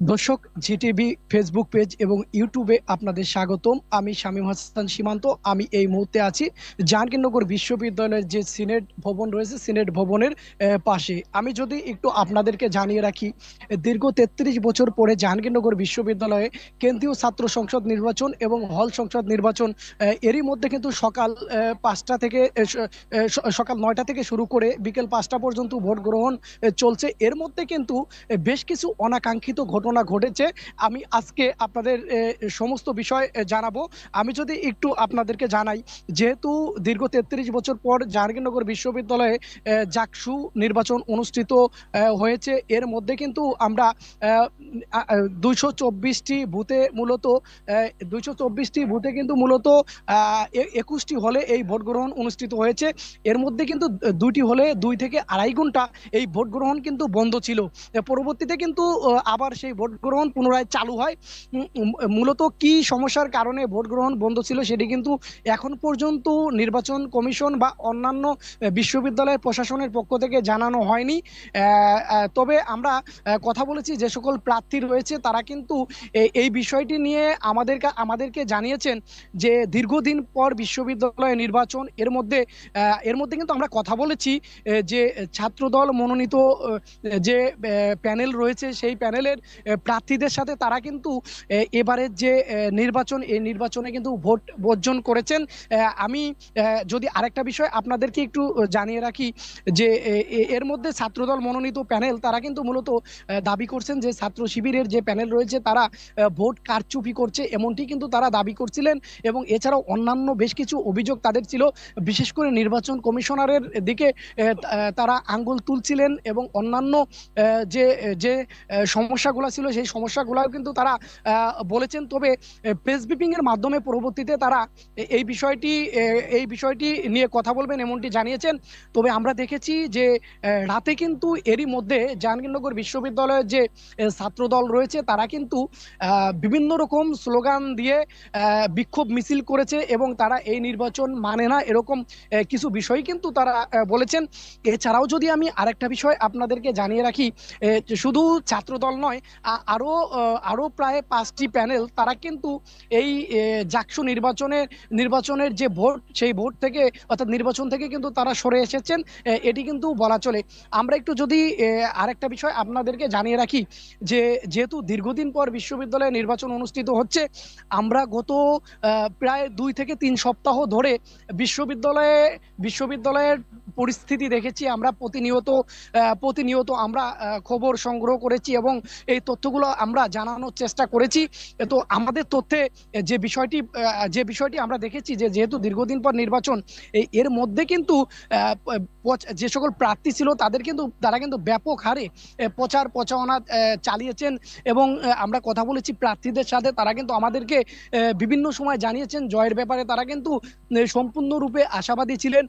দর্শক, Zee TV Facebook page এবং ইউটিউবে আপনাদের স্বাগতম। আমি শামীম হাসান সীমান্ত, আমি এই মুহূর্তে আছি জাহাঙ্গীরনগর বিশ্ববিদ্যালয়ের যে সিনেট ভবন রয়েছে, সিনেট ভবনের পাশে। আমি যদি একটু আপনাদেরকে জানিয়ে রাখি, দীর্ঘ তেত্রিশ বছর পরে জাহাঙ্গীরনগর বিশ্ববিদ্যালয়ে কেন্দ্রীয় ছাত্র সংসদ নির্বাচন এবং হল সংসদ নির্বাচন এরই মধ্যে কিন্তু সকাল পাঁচটা থেকে সকাল নয়টা থেকে শুরু করে বিকেল পাঁচটা পর্যন্ত ভোট গ্রহণ চলছে। এর মধ্যে কিন্তু বেশ কিছু অনাকাঙ্ক্ষিত ঘটনা ঘটেছে, আমি আজকে আপনাদের সমস্ত বিষয় জানাব। আমি যদি একটু আপনাদেরকে জানাই, যেহেতু দীর্ঘ তেত্রিশ বছর পর জাহাঙ্গীরনগর বিশ্ববিদ্যালয়ে জাকসু নির্বাচন অনুষ্ঠিত হয়েছে, এর মধ্যে কিন্তু আমরা দুইশো চব্বিশটি বুথে মূলত দুইশো চব্বিশটি বুথে কিন্তু মূলত একুশটি হলে এই ভোট গ্রহণ অনুষ্ঠিত হয়েছে। এর মধ্যে কিন্তু দুইটি হলে দুই থেকে আড়াই ঘণ্টা এই ভোট গ্রহণ কিন্তু বন্ধ ছিল। পরবর্তীতে কিন্তু আবার সেই ভোট গ্রহণ পুনরায় চালু হয়। মূলত কি সমস্যার কারণে ভোট গ্রহণ বন্ধ ছিল সেটি কিন্তু এখন পর্যন্ত নির্বাচন কমিশন বা অন্যান্য বিশ্ববিদ্যালয়ের প্রশাসনের পক্ষ থেকে জানানো হয়নি। তবে আমরা কথা বলেছি যে সকল প্রার্থী রয়েছে তারা কিন্তু এই বিষয়টি নিয়ে আমাদের আমাদেরকে জানিয়েছেন যে দীর্ঘদিন পর বিশ্ববিদ্যালয় নির্বাচন, এর মধ্যে এর মধ্যে কিন্তু আমরা কথা বলেছি যে ছাত্রদল মনোনীত যে প্যানেল রয়েছে সেই প্যানেলের প্রার্থীদের সাথে তারা কিন্তু এবারের যে নির্বাচন, এই নির্বাচনে কিন্তু ভোট বর্জন করেছেন। আমি যদি আরেকটা বিষয় আপনাদেরকে একটু জানিয়ে রাখি যে এর মধ্যে ছাত্রদল মনোনীত প্যানেল তারা কিন্তু মূলত দাবি করছেন যে, ছাত্র শিবিরের যে প্যানেল রয়েছে তারা ভোট কারচুপি করছে এমনটি কিন্তু তারা দাবি করছিলেন এবং এছাড়াও অন্যান্য বেশ কিছু অভিযোগ তাদের ছিল। বিশেষ করে নির্বাচন কমিশনারের দিকে তারা আঙ্গুল তুলছিলেন এবং অন্যান্য যে যে সমস্যাগুলো ছিল সেই সমস্যাগুলোও কিন্তু তারা বলেছেন। তবে প্রেস ব্রিফিং এর মাধ্যমে পরবর্তীতে তারা এই বিষয়টি এই বিষয়টি নিয়ে কথা বলবেন এমনটি জানিয়েছেন। তবে আমরা দেখেছি যে রাতে কিন্তু এরই মধ্যে জাহাঙ্গীরনগর বিশ্ববিদ্যালয়ের যে আহ, ছাত্রদল রয়েছে তারা কিন্তু বিভিন্ন রকম স্লোগান দিয়ে বিক্ষোভ মিছিল করেছে এবং তারা এই নির্বাচন মানে না এরকম কিছু বিষয় কিন্তু তারা বলেছেন। এছাড়াও যদি আমি আরেকটা বিষয় আপনাদেরকে জানিয়ে রাখি শুধু ছাত্রদল নয় আ- আরও আহ, আরও প্রায় পাঁচটি প্যানেল তারা কিন্তু এই জাকসু নির্বাচনের নির্বাচনের যে ভোট সেই ভোট থেকে অর্থাৎ নির্বাচন থেকে কিন্তু তারা সরে এসেছেন এটি কিন্তু বলা চলে। আমরা একটু যদি আরেকটা বিষয় আপনাদেরকে জানিয়ে রাখি যে যেহেতু দীর্ঘদিন পর বিশ্ববিদ্যালয়ে নির্বাচন অনুষ্ঠিত হচ্ছে আমরা গত প্রায় দুই থেকে তিন সপ্তাহ ধরে বিশ্ববিদ্যালয়ে বিশ্ববিদ্যালয়ের পরিস্থিতি দেখেছি, আমরা প্রতিনিয়ত প্রতিনিয়ত আমরা খবর সংগ্রহ করেছি এবং এই তথ্যগুলো আমরা জানানোর চেষ্টা করেছি। তো আমাদের তথ্যে যে বিষয়টি যে বিষয়টি আমরা দেখেছি যে যেহেতু দীর্ঘদিন পর নির্বাচন এর মধ্যে কিন্তু যে সকল প্রার্থী ছিল তাদের কিন্তু, তারা কিন্তু ব্যাপক হারে প্রচার প্রচারণা চালিয়েছেন এবং আমরা কথা বলেছি প্রার্থীদের সাথে, তারা কিন্তু আমাদেরকে বিভিন্ন সময় জানিয়েছেন। জয়ের ব্যাপারে তারা কিন্তু সম্পূর্ণরূপে আশাবাদী ছিলেন।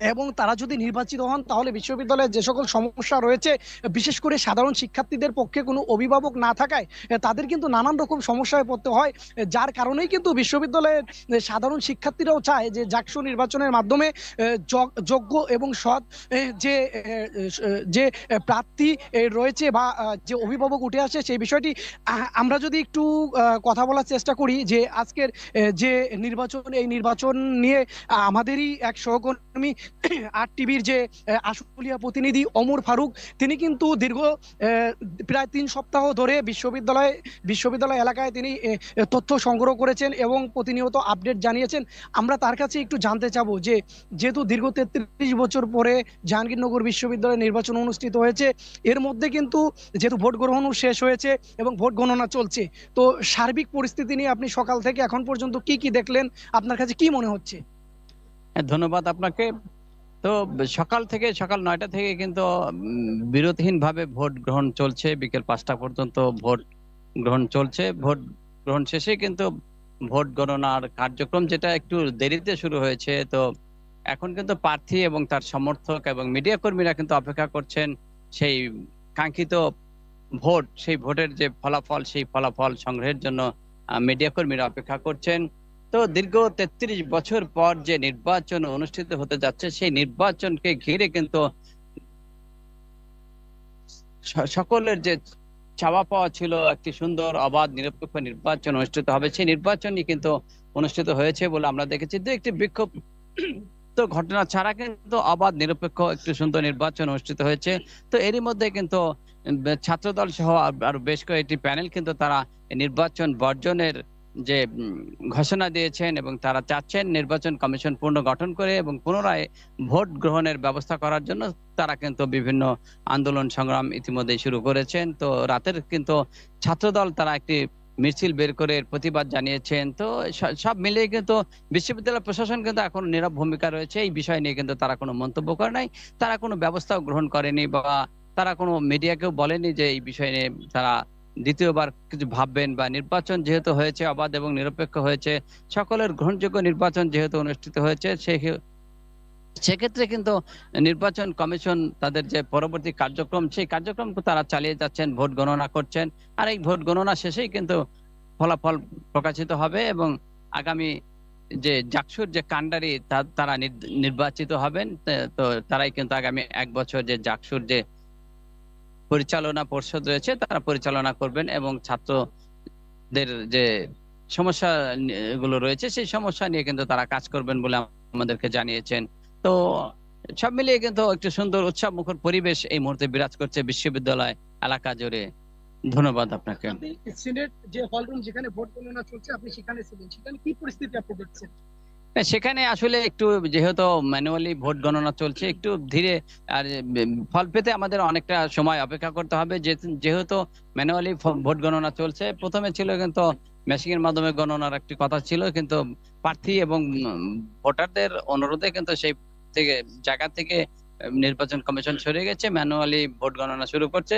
এবং তারা যদি নির্বাচিত হন, তাহলে বিশ্ববিদ্যালয়ের যে সকল সমস্যা রয়েছে, বিশেষ করে সাধারণ শিক্ষার্থীদের পক্ষে কোনো অভিভাবক না থাকায়, তাদের কিন্তু নানান রকম সমস্যায় পড়তে হয়। যার কারণেই কিন্তু বিশ্ববিদ্যালয়ের সাধারণ শিক্ষার্থীরাও চায় যে জাকসু নির্বাচনের মাধ্যমে যোগ- যোগ্য এবং সৎ যে যে প্রার্থী রয়েছে বা যে অভিভাবক উঠে আসে, সেই বিষয়টি আমরা যদি একটু কথা বলার চেষ্টা করি যে আজকের যে নির্বাচন, এই নির্বাচন নিয়ে আমাদেরই এক সহকর্মী আর টিভির যে আশুলিয়া প্রতিনিধি অমর ফারুক, তিনি কিন্তু দীর্ঘ প্রায় তিন সপ্তাহ ধরে বিশ্ববিদ্যালয় বিশ্ববিদ্যালয় এলাকায় তিনি তথ্য সংগ্রহ করেছেন এবং প্রতিনিয়ত আপডেট জানিয়েছেন। আমরা তার কাছে একটু জানতে চাবো যে, যেহেতু দীর্ঘ তেত্রিশ বছর পরে জাহাঙ্গীরনগর বিশ্ববিদ্যালয়ে নির্বাচন অনুষ্ঠিত হয়েছে, এর মধ্যে কিন্তু যেহেতু ভোট গ্রহণও শেষ হয়েছে এবং ভোট গণনা চলছে, তো সার্বিক পরিস্থিতি নিয়ে আপনি সকাল থেকে এখন পর্যন্ত কি কি দেখলেন? আপনার কাছে কি মনে হচ্ছে? ধন্যবাদ আপনাকে। তো সকাল থেকে, সকাল নয়টা থেকে কিন্তু বিরতিহীন ভাবে ভোট গ্রহণ চলছে। বিকেল পাঁচটা পর্যন্ত ভোট গ্রহণ চলছে। ভোট গ্রহণ শেষে কিন্তু ভোট গণনার কার্যক্রম যেটা একটু দেরিতে শুরু হয়েছে, তো এখন কিন্তু প্রার্থী এবং তার সমর্থক এবং মিডিয়া কর্মীরা কিন্তু অপেক্ষা করছেন সেই কাঙ্ক্ষিত ভোট, সেই ভোটের যে ফলাফল, সেই ফলাফল সংগ্রহের জন্য মিডিয়া কর্মীরা অপেক্ষা করছেন। তো দীর্ঘ তেত্রিশ বছর পর যে নির্বাচন অনুষ্ঠিত হতে যাচ্ছে, সেই নির্বাচনকে ঘিরে কিন্তু সকলের যে চাওয়া পাওয়া ছিল, একটি সুন্দর, অবাধ, নিরপেক্ষ নির্বাচন অনুষ্ঠিত হবে। সেই নির্বাচনই কিন্তু অনুষ্ঠিত হয়েছে বলে আমরা দেখেছি। দু একটি বিক্ষোভ তো ঘটনা ছাড়া কিন্তু অবাধ, নিরপেক্ষ একটি সুন্দর নির্বাচন অনুষ্ঠিত হয়েছে। তো এরই মধ্যে কিন্তু ছাত্রদল সহ আর- বেশ কয়েকটি প্যানেল কিন্তু তারা নির্বাচন বর্জনের যে ঘোষণা দিয়েছেন এবং তারা চাচ্ছেন নির্বাচন কমিশন পুনঃ গঠন করে এবং পুনরায় ভোট গ্রহণের ব্যবস্থা করার জন্য তারা কিন্তু বিভিন্ন আন্দোলন সংগ্রাম ইতিমধ্যে শুরু করেছেন। তো রাতের কিন্তু ছাত্রদল তারা একটি মিছিল বের করে প্রতিবাদ জানিয়েছেন। তো সব মিলিয়ে কিন্তু বিশ্ববিদ্যালয় প্রশাসন কিন্তু এখন নীরব ভূমিকা রয়েছে। এই বিষয় নিয়ে কিন্তু তারা কোনো মন্তব্য করে নাই। তারা কোনো ব্যবস্থাও গ্রহণ করেনি বা তারা কোনো মিডিয়াকেও বলেনি যে এই বিষয় নিয়ে তারা দ্বিতীয়বার কিছু ভাববেন বা নির্বাচন যেহেতু হয়েছে, অবাধ এবং নিরপেক্ষ হয়েছে, সকলের গ্রহণযোগ্য নির্বাচন যেহেতু অনুষ্ঠিত হয়েছে সে সেক্ষেত্রে কিন্তু নির্বাচন কমিশন তাদের যে পরবর্তী কার্যক্রম, সেই কার্যক্রম তারা চালিয়ে যাচ্ছেন, ভোট গণনা করছেন। আর এই ভোট গণনা শেষেই কিন্তু ফলাফল প্রকাশিত হবে এবং আগামী যে জাকসুর যে কান্ডারি তা- তারা নির- নির্বাচিত হবেন তো তারাই কিন্তু আগামী এক বছর যে জাকসুর যে পরিচালনা পরিষদ রয়েছে, তারা পরিচালনা করবেন এবং ছাত্রদের যে সমস্যা গুলো রয়েছে, সেই সমস্যা নিয়ে কিন্তু তারা কাজ করবেন বলে আমাদেরকে জানিয়েছেন। তো সব মিলিয়ে কিন্তু একটি সুন্দর উৎসব মুখর পরিবেশ এই মুহূর্তে বিরাজ করছে বিশ্ববিদ্যালয় এলাকা জুড়ে। ধন্যবাদ আপনাকে। সিনেট যে হল রুম যেখানে ভোট গণনা চলছে, আপনি সেখানে ছিলেন। সেখানে কি পরিস্থিতি আপনি দেখছেন? সেখানে আসলে একটু যেহেতু ম্যানুয়ালি ভোট গণনা চলছে, একটু ধীরে আর ফল পেতে আমাদের অনেকটা সময় অপেক্ষা করতে হবে। যেহেতু ম্যানুয়ালি ভোট গণনা চলছে, প্রথমে ছিল কিন্তু মেশিনের মাধ্যমে গণনার একটি কথা ছিল, কিন্তু প্রার্থী এবং ভোটারদের অনুরোধে কিন্তু সেই থেকে, জায়গা থেকে নির্বাচন কমিশন সরে গেছে ম্যানুয়ালি ভোট গণনা শুরু করছে।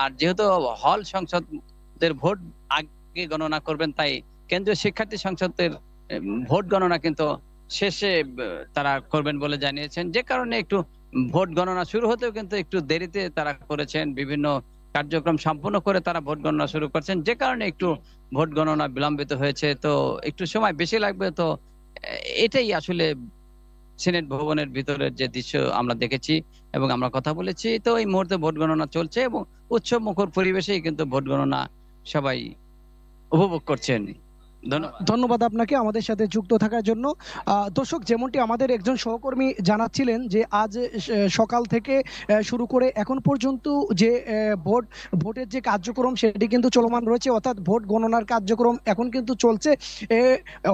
আর যেহেতু হল সংসদের ভোট আগে গণনা করবেন, তাই কেন্দ্রীয় শিক্ষার্থী সংসদের ভোট গণনা কিন্তু শেষে তারা করবেন বলে জানিয়েছেন। যে কারণে একটু ভোট গণনা শুরু হতেও কিন্তু একটু দেরিতে তারা করেছেন। বিভিন্ন কার্যক্রম সম্পূর্ণ করে তারা ভোট গণনা শুরু করছেন। যে কারণে একটু ভোট গণনা বিলম্বিত হয়েছে। তো একটু সময় বেশি লাগবে। তো এটাই আসলে সিনেট ভবনের ভিতরের যে দৃশ্য আমরা দেখেছি এবং আমরা কথা বলেছি। তো এই মুহূর্তে ভোট গণনা চলছে এবং উৎসব মুখর পরিবেশেই কিন্তু ভোট গণনা সবাই উপভোগ করছেন। ধন্যবাদ। আপনাকে আমাদের সাথে যুক্ত থাকার জন্য। দর্শক, যেমনটি আমাদের একজন সহকর্মী জানাচ্ছিলেন যে, আজ সকাল থেকে শুরু করে এখন পর্যন্ত যে ভোট, ভোটের যে কার্যক্রম, সেটি কিন্তু চলমান রয়েছে। অর্থাৎ ভোট গণনার কার্যক্রম এখন কিন্তু চলছে।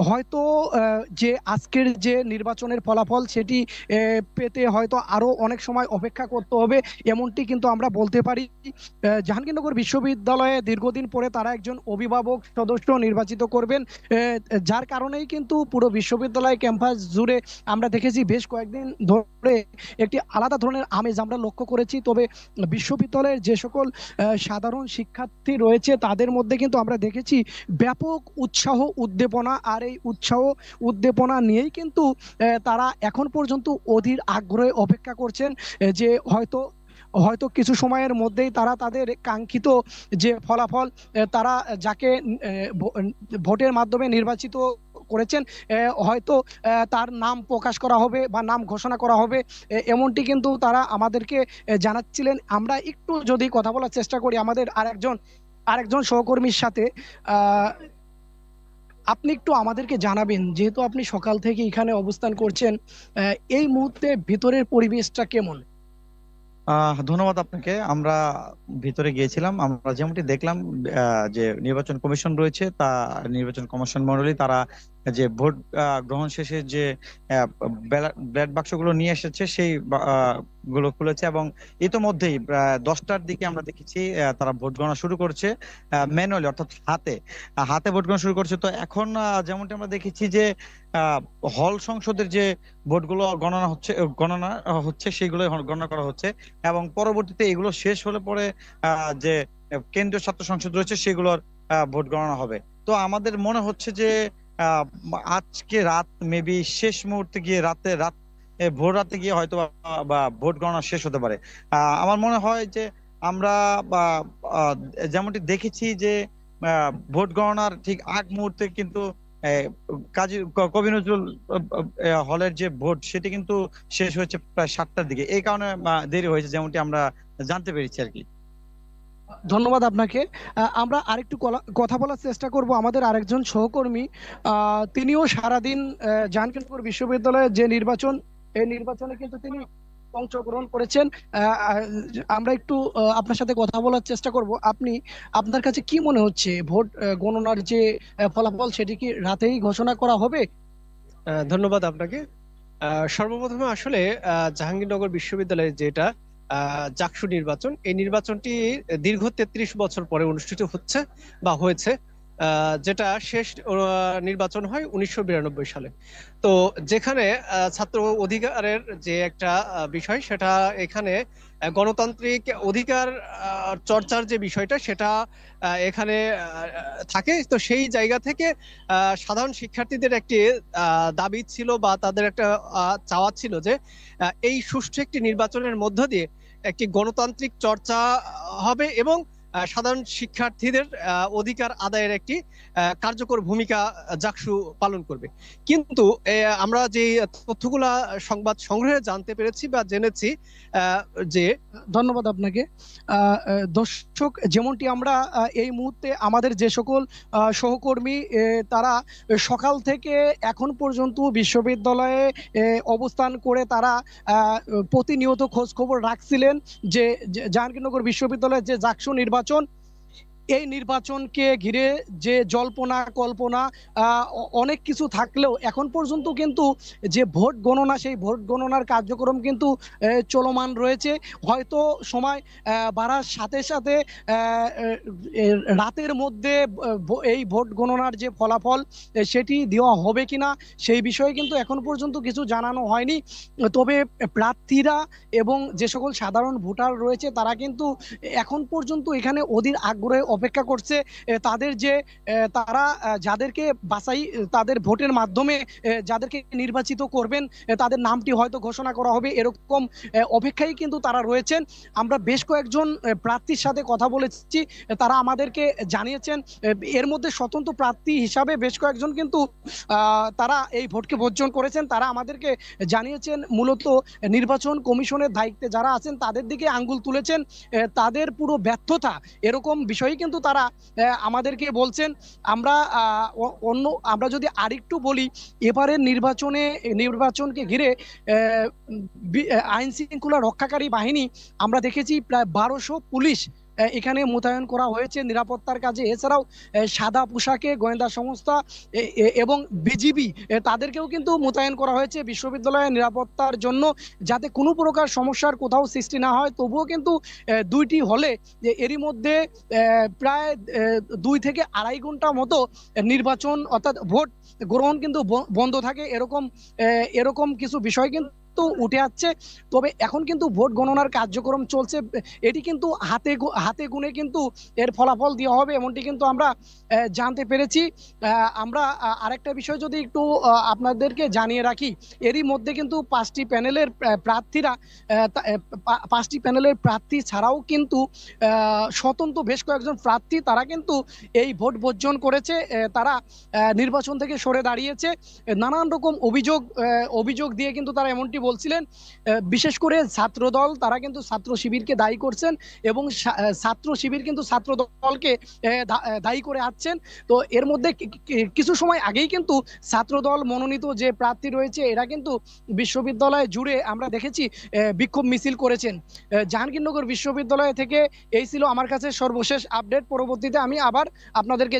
হয়তো যে আজকের যে নির্বাচনের ফলাফল, সেটি পেতে হয়তো আরও অনেক সময় অপেক্ষা করতে হবে, এমনটি কিন্তু আমরা বলতে পারি। জাহাঙ্গীরনগর বিশ্ববিদ্যালয়ে দীর্ঘদিন পরে তারা একজন অভিভাবক সদস্য নির্বাচিত করবেন আহ, যার কারণেই কিন্তু পুরো বিশ্ববিদ্যালয় ক্যাম্পাস জুড়ে আমরা দেখেছি বেশ কয়েকদিন ধরে একটি আলাদা ধরনের আমেজ আমরা লক্ষ্য করেছি। তবে বিশ্ববিদ্যালয়ের যে সকল সাধারণ শিক্ষার্থী রয়েছে তাদের মধ্যে কিন্তু আমরা দেখেছি ব্যাপক উৎসাহ উদ্দীপনা আর এই উৎসাহ উদ্দীপনা নিয়েই কিন্তু তারা এখন পর্যন্ত অধীর আগ্রহে অপেক্ষা করছেন যে হয়তো হয়তো কিছু সময়ের মধ্যেই তারা তাদের কাঙ্ক্ষিত যে ফলাফল তারা যাকে ভোটের মাধ্যমে নির্বাচিত করেছেন হয়তো তার নাম প্রকাশ করা হবে বা নাম ঘোষণা করা হবে এমনটি কিন্তু তারা আমাদেরকে জানাচ্ছিলেন। আমরা একটু যদি কথা বলার চেষ্টা করি আমাদের আরেকজন আরেকজন সহকর্মীর সাথে আপনি একটু আমাদেরকে জানাবেন, যেহেতু আপনি সকাল থেকে এখানে অবস্থান করছেন এই মুহূর্তে ভিতরের পরিবেশটা কেমন? ধন্যবাদ আপনাকে। আমরা ভিতরে গিয়েছিলাম, আমরা যেমনটি দেখলাম যে নির্বাচন কমিশন রয়েছে, তা নির্বাচন কমিশন মন্ডলী, তারা যে ভোট গ্রহণ শেষে যে ব্যালট বাক্সগুলো নিয়ে এসেছে, সেই গুলো খুলেছে এবং ইতোমধ্যেই দশটার দিকে আমরা দেখেছি তারা ভোট গণনা শুরু করছে ম্যানুয়ালি অর্থাৎ হাতে। হাতে ভোট গণনা শুরু করছে। তো এখন যেমনটি আমরা দেখেছি যে হল সংসদের যে ভোটগুলো গণনা হচ্ছে গণনা হচ্ছে, সেগুলো গণনা করা হচ্ছে এবং পরবর্তীতে এগুলো শেষ হলে পরে যে কেন্দ্রীয় ছাত্র সংসদ রয়েছে, সেগুলোর ভোট গণনা হবে। তো আমাদের মনে হচ্ছে যে আজকে রাত মেবি শেষ মুহূর্তে গিয়ে রাতে, রাত ভোর রাতে গিয়ে হয়তো বা- ভোট গণনা শেষ হতে পারে। আমার মনে হয় যে আমরা যেমনটি দেখেছি যে ভোট গণনার ঠিক আগ মুহূর্তে কিন্তু কাজী কবি নজরুল হলের যে ভোট, সেটি কিন্তু শেষ হয়েছে প্রায় সাতটার দিকে। এই কারণে দেরি হয়েছে, যেমনটি আমরা জানতে পেরেছি আর কি। ধন্যবাদ আপনাকে। আমরা আরেকটু কথা বলার চেষ্টা করব। আমাদের আরেকজন সহকর্মী তিনিও সারাদিন আহ, জাহাঙ্গীরনগর বিশ্ববিদ্যালয়ের যে নির্বাচন এই নির্বাচনে কিন্তু তিনি অংশগ্রহণ করেছেন। আমরা একটু আপনার সাথে কথা বলার চেষ্টা করব। আপনি আপনার কাছে কি মনে হচ্ছে? ভোট গণনার যে ফলাফল সেটি কি রাতেই ঘোষণা করা হবে? ধন্যবাদ আপনাকে। সর্বপ্রথমে আসলে জাহাঙ্গীরনগর বিশ্ববিদ্যালয়ে যেটা জাকসু নির্বাচন। এই নির্বাচনটি দীর্ঘ তেত্রিশ বছর পরে অনুষ্ঠিত হচ্ছে বা হয়েছে। যেটা শেষ নির্বাচন হয় উনিশশো বিরানব্বই সালে। তো যেখানে ছাত্র অধিকারের যে একটা বিষয়, সেটা এখানে গণতান্ত্রিক অধিকার চর্চার যে বিষয়টা, সেটা এখানে থাকে। তো সেই জায়গা থেকে সাধারণ শিক্ষার্থীদের একটি দাবি ছিল বা তাদের একটা চাওয়া ছিল যে এই সুষ্ঠু একটি নির্বাচনের মধ্য দিয়ে একটি গণতান্ত্রিক চর্চা হবে এবং সাধারণ শিক্ষার্থীদের অধিকার আদায়ের একটি কার্যকর ভূমিকা জাকসু পালন করবে। কিন্তু আমরা যে তথ্যগুলা সংবাদ সংগ্রহে জানতে পেরেছি বা জেনেছি যে ধন্যবাদ আপনাকে। দর্শক, যেমনটি আমরা এই মুহূর্তে আমাদের যে সকল সহকর্মী তারা সকাল থেকে এখন পর্যন্ত বিশ্ববিদ্যালয়ে অবস্থান করে তারা প্রতিনিয়ত খোঁজ খবর রাখছিলেন যে জাহাঙ্গীরনগর বিশ্ববিদ্যালয়ের যে জাকসু নির্বাচন চোন এই নির্বাচনকে ঘিরে যে জল্পনা, কল্পনা অনেক কিছু থাকলেও এখন পর্যন্ত কিন্তু যে ভোট গণনা, সেই ভোট গণনার কার্যক্রম কিন্তু চলমান রয়েছে। হয়তো সময় বাড়ার সাথে সাথে রাতের মধ্যে এই ভোট গণনার যে ফলাফল সেটি দেওয়া হবে কিনা, সেই বিষয়ে কিন্তু এখন পর্যন্ত কিছু জানানো হয়নি। তবে প্রার্থীরা এবং যে সকল সাধারণ ভোটার রয়েছে, তারা কিন্তু এখন পর্যন্ত এখানে অধীর আগ্রহে অপেক্ষা করছে তাদের যে তারা যাদেরকে বাছাই তাদের ভোটের মাধ্যমে যাদেরকে নির্বাচিত করবেন তাদের নামটি হয়তো ঘোষণা করা হবে, এরকম অপেক্ষায় কিন্তু তারা রয়েছেন। আমরা বেশ কয়েকজন প্রার্থীর সাথে কথা বলেছি তারা আমাদেরকে জানিয়েছেন এর মধ্যে স্বতন্ত্র প্রার্থী হিসাবে বেশ কয়েকজন কিন্তু তারা এই ভোটকে বর্জন করেছেন। তারা আমাদেরকে জানিয়েছেন, মূলত নির্বাচন কমিশনের দায়িত্বে যারা আছেন, তাদের দিকে আঙ্গুল তুলেছেন তাদের পুরো ব্যর্থতা, এরকম বিষয়ই কিন্তু তারা আমাদেরকে বলছেন, আমরা অন্য, আমরা যদি আরেকটু বলি, এবারের নির্বাচনে, নির্বাচনকে ঘিরে আইন শৃঙ্খলা রক্ষাকারী বাহিনী, আমরা দেখেছি প্রায় বারোশো পুলিশ এখানে মোতায়েন করা হয়েছে নিরাপত্তার কাজে। এছাড়াও সাদা পোশাকে গোয়েন্দা সংস্থা এবং বিজিবি তাদেরকেও কিন্তু মোতায়েন করা হয়েছে বিশ্ববিদ্যালয়ের নিরাপত্তার জন্য যাতে কোনো প্রকার সমস্যার কোথাও সৃষ্টি না হয়। তবুও কিন্তু দুইটি হলে এরই মধ্যে প্রায় দুই থেকে আড়াই ঘণ্টা মতো নির্বাচন অর্থাৎ ভোট গ্রহণ কিন্তু বন্ধ থাকে। এরকম এরকম কিছু বিষয় কিন্তু উঠে আসছে। তবে এখন কিন্তু ভোট গণনার কার্যক্রম চলছে। এটি কিন্তু হাতে হাতে গুনে কিন্তু এর ফলাফল দেওয়া হবে, এমনটি কিন্তু আমরা জানতে পেরেছি। আমরা আরেকটা বিষয় যদি একটু আপনাদেরকে জানিয়ে রাখি, এরই মধ্যে কিন্তু পাঁচটি প্যানেলের প্রার্থীরা পাঁচটি প্যানেলের প্রার্থী ছাড়াও কিন্তু স্বতন্ত্র বেশ কয়েকজন প্রার্থী তারা কিন্তু এই ভোট বর্জন করেছে। তারা নির্বাচন থেকে সরে দাঁড়িয়েছে। নানান রকম অভিযোগ অভিযোগ দিয়ে কিন্তু তারা এমনটি বলছিলেন বিশেষ করে ছাত্র দল তারা কিন্তু ছাত্র শিবিরকে দায়ী করছেন এবং ছাত্র শিবির কিন্তু ছাত্র দলকে দায়ী করে আসছেন। তো এর মধ্যে কিছু সময় আগেই কিন্তু ছাত্র দল মনোনীত যে প্রার্থী রয়েছে, এরা কিন্তু বিশ্ববিদ্যালয় জুড়ে আমরা দেখেছি বিক্ষোভ মিছিল করেছেন। জাহাঙ্গীরনগর বিশ্ববিদ্যালয় থেকে এই ছিল আমার কাছে সর্বশেষ আপডেট। পরবর্তীতে আমি আবার আপনাদেরকে